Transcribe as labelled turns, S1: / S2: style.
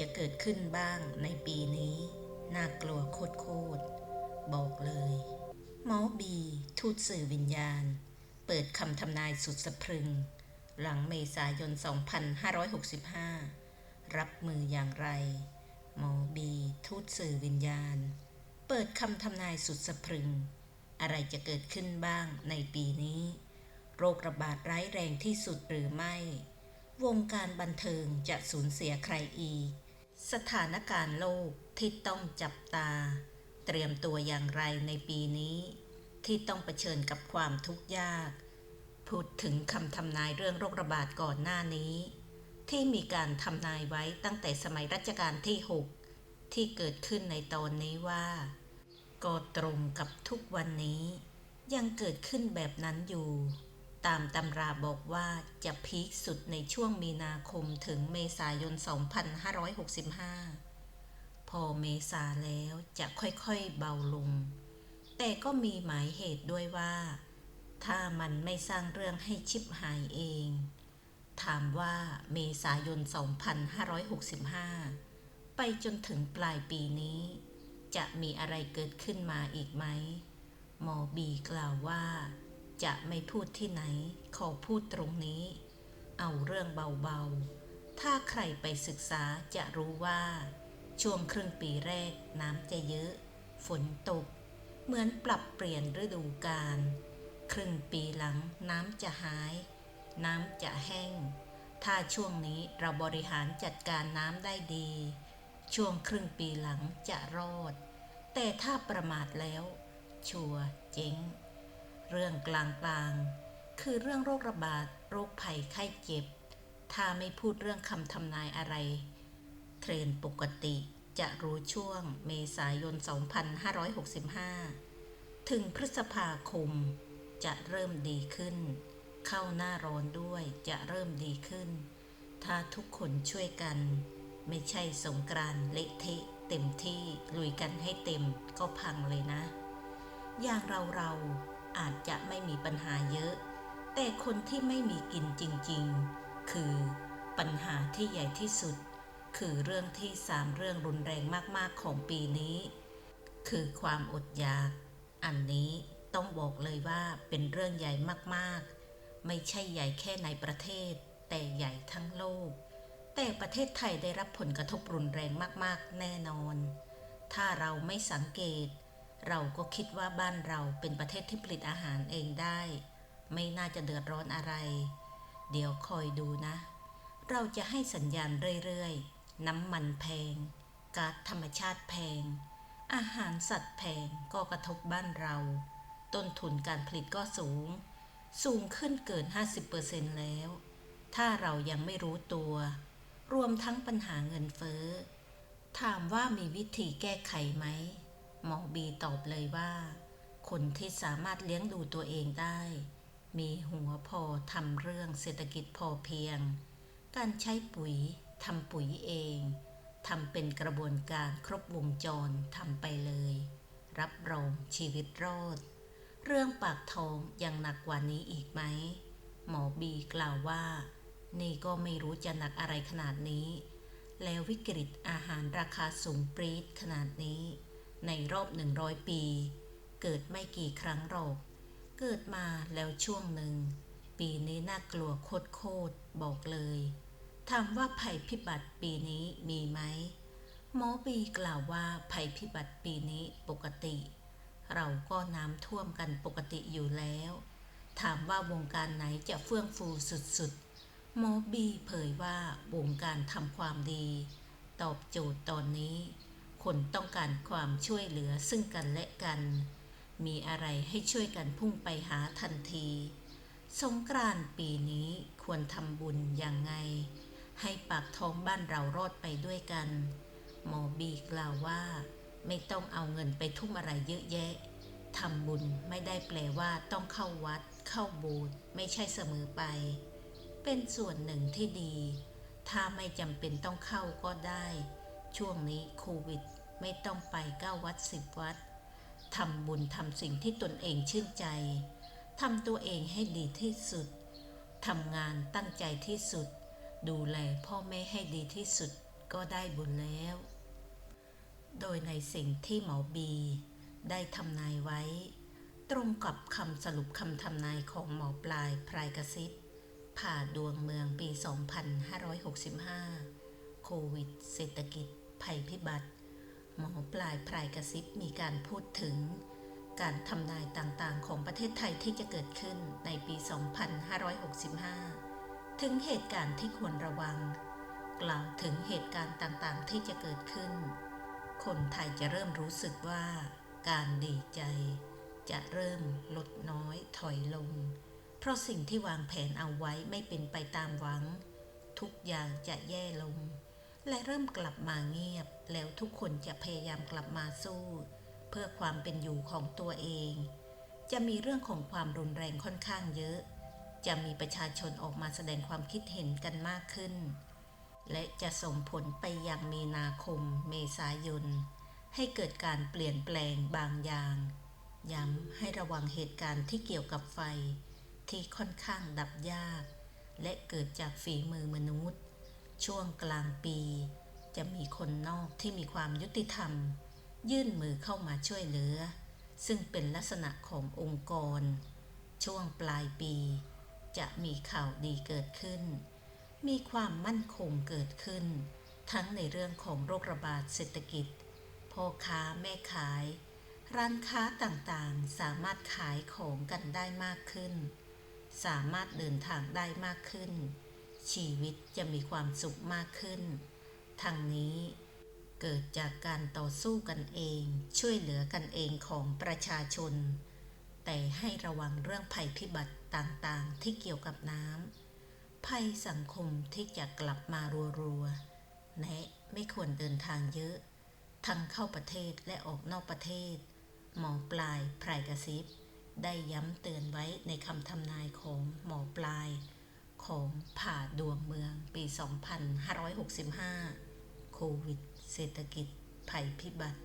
S1: จะเกิดขึ้นบ้างในปีนี้ น่ากลัวโคตรๆบอกเลยหมอบี ทูตสื่อวิญญาณ เปิดคำทำนายสุดสะพรึง หลังเมษายน 2565 รับมืออย่างไร หมอบี ทูตสื่อวิญญาณ เปิดคำทำนายสุดสะพรึง อะไรจะเกิดขึ้นบ้างในปีนี้ โรคระบาดร้ายแรงที่สุดหรือไม่ วงการบันเทิงจะสูญเสียใครอีก สถานการณ์โลกที่ต้องจับตา เตรียมตัวอย่างไรในปีนี้ ที่ต้องเผชิญกับความทุกข์ยาก พูดถึงคำทำนายเรื่องโรคระบาดก่อนหน้านี้ ที่มีการทำนายไว้ตั้งแต่สมัยรัชกาลที่ 6 ที่เกิดขึ้นในตอนนี้ว่า ก็ตรงกับทุกวันนี้ ยังเกิดขึ้นแบบนั้นอยู่ ตามตำราบอกว่าจะพีคสุดในช่วงมีนาคมถึงเมษายน 2565 พอเมษาแล้วจะค่อยๆเบาลง แต่ก็มีหมายเหตุด้วยว่า ถ้ามันไม่สร้างเรื่องให้ชิบหายเอง ถามว่าเมษายน 2565 ไปจนถึงปลายปีนี้ จะมีอะไรเกิดขึ้นมาอีกไหมหมอบีกล่าวว่า จะไม่พูดที่ไหน ขอพูดตรงนี้ เอาเรื่องเบาๆ ถ้าใครไปศึกษาจะรู้ว่า ช่วงครึ่งปีแรกน้ำจะเยอะ ฝนตก เหมือนปรับเปลี่ยนฤดูกาลครึ่งปีหลังน้ำจะหาย น้ำจะแห้ง ถ้าช่วงนี้เราบริหารจัดการน้ำได้ดี ช่วงครึ่งปีหลังจะรอด แต่ถ้าประมาทแล้ว ชัวร์เจ๊ง เรื่องกลางๆ คือเรื่องโรคระบาด โรคภัยไข้เจ็บ ถ้าไม่พูดเรื่องคำทำนายอะไร เทรนปกติจะรู้ช่วงเมษายน 2565 ถึงพฤษภาคม จะเริ่มดีขึ้น เข้าหน้าร้อนด้วยจะเริ่มดีขึ้น ถ้าทุกคนช่วยกัน ไม่ใช่สงกรานเละเทะเต็มที่ลุยกันให้เต็มก็พังเลยนะ อย่างเราเรา อาจจะไม่มีปัญหาเยอะ แต่คนที่ไม่มีกินจริงๆ คือปัญหาที่ใหญ่ที่สุด คือเรื่องที่สามเรื่องรุนแรงมากๆของปีนี้ คือความอดอยาก อันนี้ต้องบอกเลยว่าเป็นเรื่องใหญ่มากๆ ไม่ใช่ใหญ่แค่ในประเทศ แต่ใหญ่ทั้งโลก แต่ประเทศไทยได้รับผลกระทบรุนแรงมากๆ แน่นอน ถ้าเราไม่สังเกต เราก็คิดว่าบ้านเราเป็นประเทศที่ผลิตอาหารเองได้ ไม่น่าจะเดือดร้อนอะไร เดี๋ยวคอยดูนะ เราจะให้สัญญาณเรื่อยๆ น้ำมันแพง ก๊าซธรรมชาติแพง อาหารสัตว์แพงก็กระทบบ้านเรา ต้นทุนการผลิตก็สูง สูงขึ้นเกิน 50%แล้ว ถ้าเรายังไม่รู้ตัว รวมทั้งปัญหาเงินเฟ้อ ถามว่ามีวิธีแก้ไขไหม หมอบีตอบเลยว่า คนที่สามารถเลี้ยงดูตัวเองได้ มีหัวพอทำเรื่องเศรษฐกิจพอเพียง การใช้ปุ๋ยทำปุ๋ยเองทำเป็นกระบวนการครบวงจรทำไปเลย รับรองชีวิตรอด เรื่องปากท้องยังหนักกว่านี้อีกไหม หมอบีกล่าวว่า นี่ก็ไม่รู้จะหนักอะไรขนาดนี้ แล้ววิกฤตอาหารราคาสูงปรี๊ดขนาดนี้ ในรอบหนึ่งร้อยปี เกิดไม่กี่ครั้งหรอก เกิดมาแล้วช่วงหนึ่ง ปีนี้น่ากลัวโคตรๆบอกเลยถามว่าภัยพิบัติปีนี้มีไหมหมอบีกล่าวว่าภัยพิบัติปีนี้ปกติ เราก็น้ำท่วมกันปกติอยู่แล้ว ถามว่าวงการไหนจะเฟื่องฟูสุดๆหมอบีเผยว่าวงการทำความดี ตอบโจทย์ตอนนี้ คนต้องการความช่วยเหลือซึ่งกันและกัน มีอะไรให้ช่วยกันพุ่งไปหาทันที สงกรานต์ปีนี้ควรทำบุญอย่างไง ให้ปากท้องบ้านเรารอดไปด้วยกัน หมอบีกล่าวว่า ไม่ต้องเอาเงินไปทุ่มอะไรเยอะแยะทำบุญไม่ได้แปลว่าต้องเข้าวัด เข้าโบสถ์ไม่ใช่เสมอไป เป็นส่วนหนึ่งที่ดี ถ้าไม่จำเป็นต้องเข้าก็ได้ ช่วงนี้โควิด ไม่ต้องไปเก้าวัดสิบวัดทำบุญทำสิ่งที่ตนเองชื่นใจทำตัวเองให้ดีที่สุดทำงานตั้งใจที่สุด ดูแลพ่อแม่ให้ดีที่สุดก็ได้บุญแล้ว โดยในสิ่งที่หมอบี ได้ทำนายไว้ ตรงกับคำสรุปคำทำนายของหมอปลายพรายกระซิบ ผ่าดวงเมืองปี 2565 โควิด เศรษฐกิจ ภัยพิบัติ หมอปลายพรายกระซิบมีการพูดถึง การทำนายต่างๆ ของประเทศไทยที่จะเกิดขึ้นในปี 2565 ถึงเหตุการณ์ที่ควรระวัง กล่าวถึงเหตุการณ์ต่างๆ ที่จะเกิดขึ้น คนไทยจะเริ่มรู้สึกว่า การดีใจ จะเริ่มลดน้อยถอยลง เพราะสิ่งที่วางแผนเอาไว้ไม่เป็นไปตามหวัง ทุกอย่างจะแย่ลง และเริ่มกลับมาเงียบ แล้วทุกคนจะพยายามกลับมาสู้ เพื่อความเป็นอยู่ของตัวเอง จะมีเรื่องของความรุนแรงค่อนข้างเยอะ จะมีประชาชนออกมาแสดงความคิดเห็นกันมากขึ้น และจะส่งผลไปยังมีนาคม เมษายน ให้เกิดการเปลี่ยนแปลงบางอย่าง ย้ำให้ระวังเหตุการณ์ที่เกี่ยวกับไฟที่ค่อนข้างดับยาก และเกิดจากฝีมือมนุษย์ ช่วงกลางปี จะมีคนนอกที่มีความยุติธรรม ยื่นมือเข้ามาช่วยเหลือ ซึ่งเป็นลักษณะขององค์กร ช่วงปลายปี จะมีข่าวดีเกิดขึ้น มีความมั่นคงเกิดขึ้น ทั้งในเรื่องของโรคระบาดเศรษฐกิจพ่อค้าแม่ขาย ร้านค้าต่างๆ สามารถขายของกันได้มากขึ้น สามารถเดินทางได้มากขึ้น ชีวิตจะมีความสุขมากขึ้นทั้งนี้เกิดจากการต่อสู้กันเอง ช่วยเหลือกันเองของประชาชน แต่ให้ระวังเรื่องภัยพิบัติต่างๆที่เกี่ยวกับน้ำภัยสังคมที่จะกลับมารัวๆแนะไม่ควรเดินทางเยอะ ทั้งเข้าประเทศและออกนอกประเทศ หมอปลายไพรกระซิบ ได้ย้ำเตือนไว้ในคำทำนายของหมอปลาย ของผ่าดวงเมืองปี 2565 โควิด เศรษฐกิจ ภัยพิบัติ